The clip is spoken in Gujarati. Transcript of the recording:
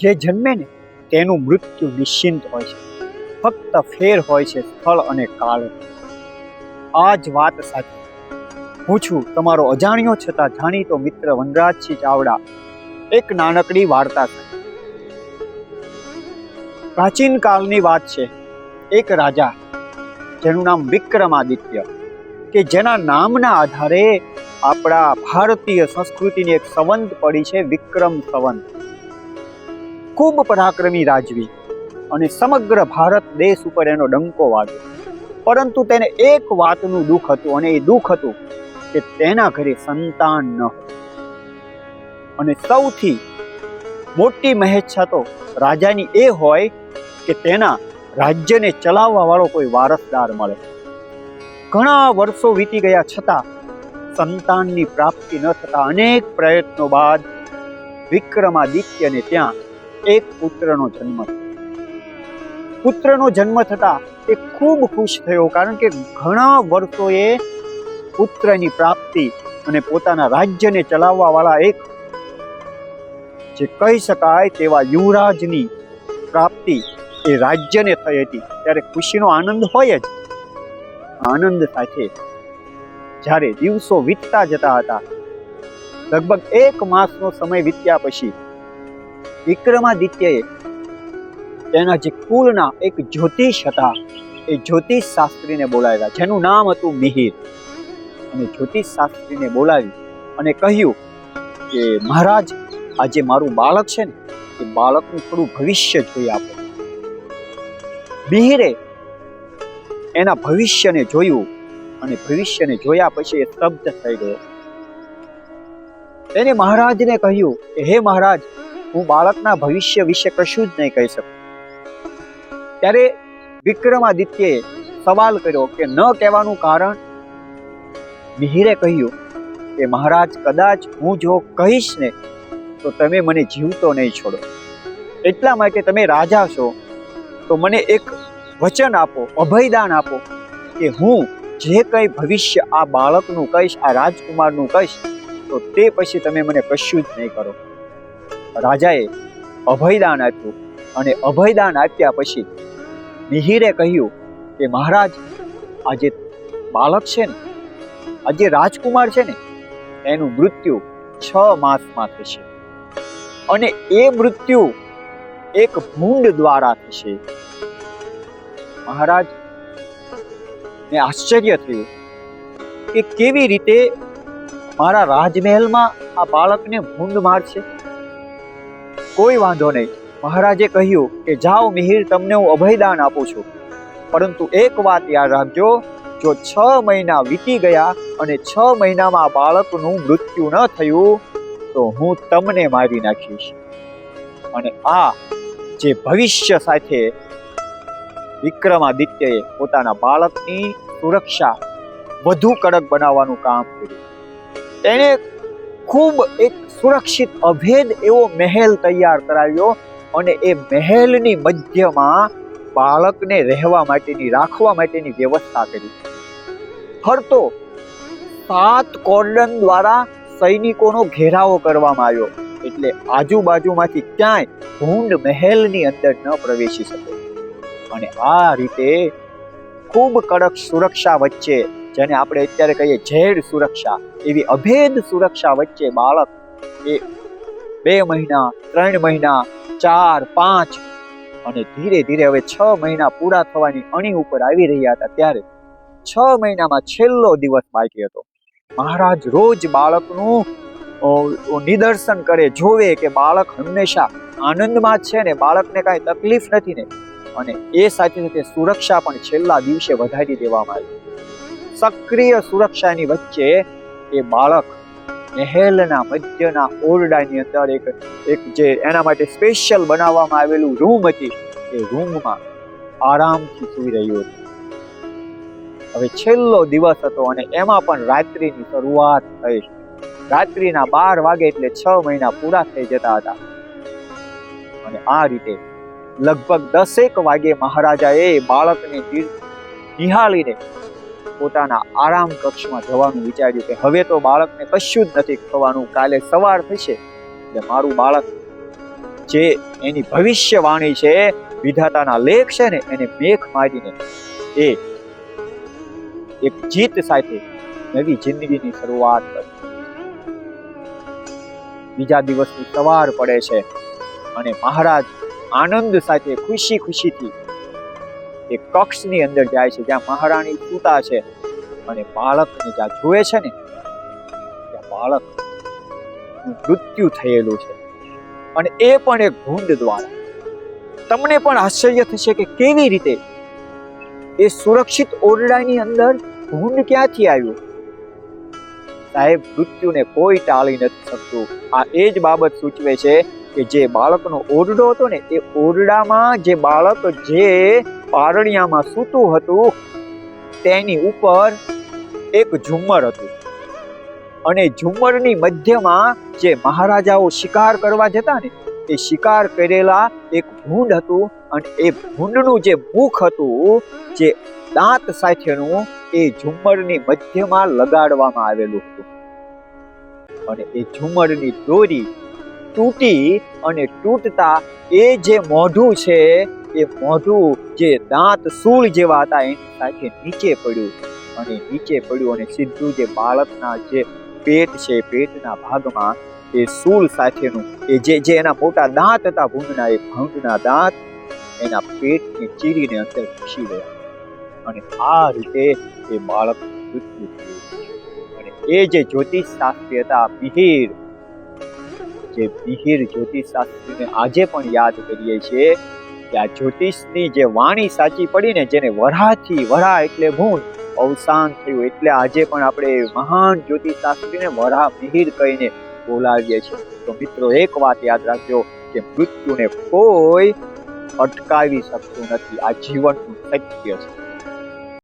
જે જન્મે ને તેનું મૃત્યુ નિશ્ચિંત હોય છે. ફક્ત ફેર હોય છે સ્થળ અને કાળ. આ જ વાત સાથે હું છું તમારો અજાણ્યો છતાં જાણીતો મિત્ર વનરાજસિંહ ચાવડા, એક નાનકડી વાર્તા પ્રાચીન કાળની વાત છે, એક રાજા, જેનું નામ વિક્રમાદિત્ય, કે જેના નામના આધારે આપણા ભારતીય સંસ્કૃતિની એક સંવંત પડી છે વિક્રમ સંવંત. ખૂબ પરાક્રમી રાજવી અને સમગ્ર ભારત દેશ ઉપર એનો ડંકો વાગ્યો. પરંતુ તેને એક વાતનું દુઃખ હતું અને એ દુઃખ હતું કે તેના ઘરે સંતાન ન અને સૌથી મોટી મહેચ્છા તો રાજાની એ હોય કે તેના રાજ્યને ચલાવવા વાળો કોઈ વારસદાર મળે. ઘણા વર્ષો વીતી ગયા છતાં સંતાનની પ્રાપ્તિ ન થતા અનેક પ્રયત્નો બાદ વિક્રમાદિત્યને ત્યાં એક પુત્રનો જન્મ પુત્રનો જન્મ થતા એ ખૂબ ખુશ થયો કારણ કે ઘણા વર્ષોએ પુત્રની પ્રાપ્તિ અને પોતાના રાજ્યને ચલાવવા વાળા એક જે કહી શકાય તેવા યુવરાજની પ્રાપ્તિ એ રાજ્યને થઈ હતી. ત્યારે ખુશીનો આનંદ હોય જ. આનંદ સાથે જ્યારે દિવસો વીતતા જતા હતા. લગભગ એક માસનો સમય વીત્યા પછી વિક્રમાદિત્યએ તેના જે કુળના એક જ્યોતિષ હતા, એ જ્યોતિષ શાસ્ત્રીને બોલાવ્યા, જેનું નામ હતું મિહિર. અને જ્યોતિષ શાસ્ત્રીને બોલાવી અને કહ્યું કે, મહારાજ, આ જે મારું બાળક છે ને, એ બાળકનું થોડું ભવિષ્ય જોઈ આપો. મિહિરે એના ભવિષ્યને જોયું અને ભવિષ્યને જોયા પછી એ સ્તબ્ધ થઈ ગયો. તેને મહારાજને કહ્યું કે, હે મહારાજ હું બાળકના ભવિષ્ય વિશે કશું જ નહીં કહી શકું. ત્યારે વિક્રમાદિત્યએ સવાલ કર્યો કે ન કહેવાનું કારણ? મિહિરે કહ્યું કે, મહારાજ, કદાચ હું જો કહીશ ને, તો તમે મને જીવતો નહીં છોડો. એટલા માટે તમે રાજા છો. તો મને એક વચન આપો, અભયદાન આપો, કે હું જે કંઈ ભવિષ્ય આ બાળકનું કહીશ, આ રાજકુમારનું કહીશ, તો તે પછી તમે મને કશું જ નહીં કરો. રાજાએ અભયદાન આપ્યું અને અભયદાન આપ્યા પછી મિહિરે કહ્યું કે, મહારાજ, આ જે બાળક છે ને, આ જે રાજકુમાર છે ને, એનું મૃત્યુ છ માસમાં થશે અને એ મૃત્યુ એક ભૂંડ દ્વારા થશે. મહારાજ ને આશ્ચર્ય થયું કે કેવી રીતે મારા રાજમહેલમાં આ બાળકને ભૂંડ મારશે? કોઈ વાંધો નહીં. મહારાજે કહ્યું કે, જાઓ મિહિર, તમને હું અભયદાન આપું છું. પરંતુ એક વાત યાદ રાખજો, જો છ મહિના વીતી ગયા અને છ મહિનામાં બાળકનું મૃત્યુ ન થયું, તો હું તમને મારી નાખીશ. અને આ જે ભવિષ્ય સાથે વિક્રમાદિત્યએ પોતાના બાળકની સુરક્ષા વધુ કડક બનાવવાનું કામ કર્યું. તેણે ખૂબ એક સુરક્ષિત અભેદ એવો મહેલ તૈયાર કરાવ્યો અને એ મહેલની મધ્યમાં બાળકને રહેવા માટેની, રાખવા માટેની વ્યવસ્થા કરી. ફરતો સાત કોર્ડન દ્વારા સૈનિકોનો ઘેરાવો કરવામાં આવ્યો, એટલે આજુબાજુમાંથી ક્યાંય ભૂંડ મહેલની અંદર ન પ્રવેશી શકે. અને આ રીતે ખૂબ કડક સુરક્ષા વચ્ચે જેને આપણે અત્યારે કહીએ ઝેડ સુરક્ષા, એવી અભેદ સુરક્ષા વચ્ચે બાળક એ બે મહિના, ત્રણ મહિના, ચાર, પાંચ અને ધીરે ધીરે હવે છ મહિના પૂરા થવાની અણી ઉપર આવી રહ્યા હતા ત્યારે છ મહિનામાં છેલ્લો દિવસ બાકી હતો. મહારાજ રોજ બાળકનું નિદર્શન કરે, જોવે કે બાળક હંમેશા આનંદમાં છે ને બાળકને કાંઈ તકલીફ નથી ને. અને એ સાથે સાથે સુરક્ષા પણ છેલ્લા દિવસે વધારી દેવામાં આવી. સક્રિય સુરક્ષાની વચ્ચે એ બાળક મહેલના મધ્યના ઓરડાની અંદર એક એક જે એના માટે સ્પેશિયલ બનાવવામાં આવેલું રૂમ હતી, એ રૂમમાં આરામથી સૂઈ રહ્યું હતું. હવે છેલ્લો દિવસ હતો અને એમાં પણ રાત્રિની શરૂઆત થઈ. રાત્રિના બાર વાગે એટલે છ મહિના પૂરા થઈ જતા હતા. અને આ રીતે લગભગ દસેક વાગે મહારાજાએ બાળકને નિહાળીને પોતાના આરામ કક્ષમાં જવાનું વિચાર્યું કે હવે તો બાળકને કશું જ નથી થવાનું. કાલે સવાર થશે એટલે મારું બાળક જે એની ભવિષ્યવાણી છે, વિધાતાના લેખ છે ને, એને મેઘ મારીને એ એક જીત સાથે નવી જિંદગીની શરૂઆત કરી. બીજા દિવસની સવાર પડે છે અને મહારાજ આનંદ સાથે ખુશી ખુશીથી એ કક્ષની અંદર જાય છે, જ્યાં મહારાણી સૂતા છે અને બાળકને જ્યાં જુએ છે ને, ત્યાં બાળક મૃત્યુ થયેલું છે. અને એ પણ એક ભૂંડ દ્વારા. તમને પણ આશ્ચર્ય થશે કે કેવી રીતે એ સુરક્ષિત ઓરડાની અંદર ભૂંડ ક્યાંથી આવ્યું? સાહેબ, મૃત્યુને કોઈ ટાળી નથી શકતું. આ એ જ બાબત સૂચવે છે કે જે બાળકનો ઓરડો હતો ને, એ ઓરડામાં જે બાળક જે પારણિયામાં સૂતું હતું. તેની ઉપર એક ઝુમ્મર હતું. અને ઝુમ્મરની મધ્યમાં જે મહારાજાઓ શિકાર કરવા જતા ને, એ શિકાર કરેલા એક ભૂંડ હતું. અને એ ભૂંડનું જે મુખ હતું, જે દાંત સાથેનું, એ ઝુમ્મરની મધ્યમાં લગાડવામાં આવેલું હતું. અને એ ઝુમ્મરની દોરી તૂટી અને તૂટતા એ જે મોઢું છે એ મોઢું જે દાંત સૂળ જેવા હતા, એની સાથે નીચે પડ્યું. અને નીચે પડ્યું અને સીધું જે બાળકના જે પેટ છે, પેટના ભાગમાં એ સૂળ સાથેનું, એ જે જે એના મોટા દાંત હતા, ભૂંડના, એ ભૂંડના દાંત એના પેટને ચીરીને અંદર ઘૂસી ગયા. અને આ રીતે એ બાળક મૃત્યુ થયું. અને એ જે જ્યોતિષ શાસ્ત્રી હતા, મિહિર, જે મિહિર જ્યોતિષ શાસ્ત્રીને આજે પણ યાદ કરીએ છીએ કે આ જ્યોતિષની જે વાણી સાચી પડી ને જેને વરાથી વરા એટલે ભૂંડ અવસાન થયું એટલે આજે પણ આપણે મહાન જ્યોતિષ શાસ્ત્રીને વરા મિહિર કહીને બોલાવીએ છીએ. તો મિત્રો, એક વાત યાદ રાખજો કે મૃત્યુને કોઈ અટકાવી શકતું નથી. આ જીવનનું સત્ય છે.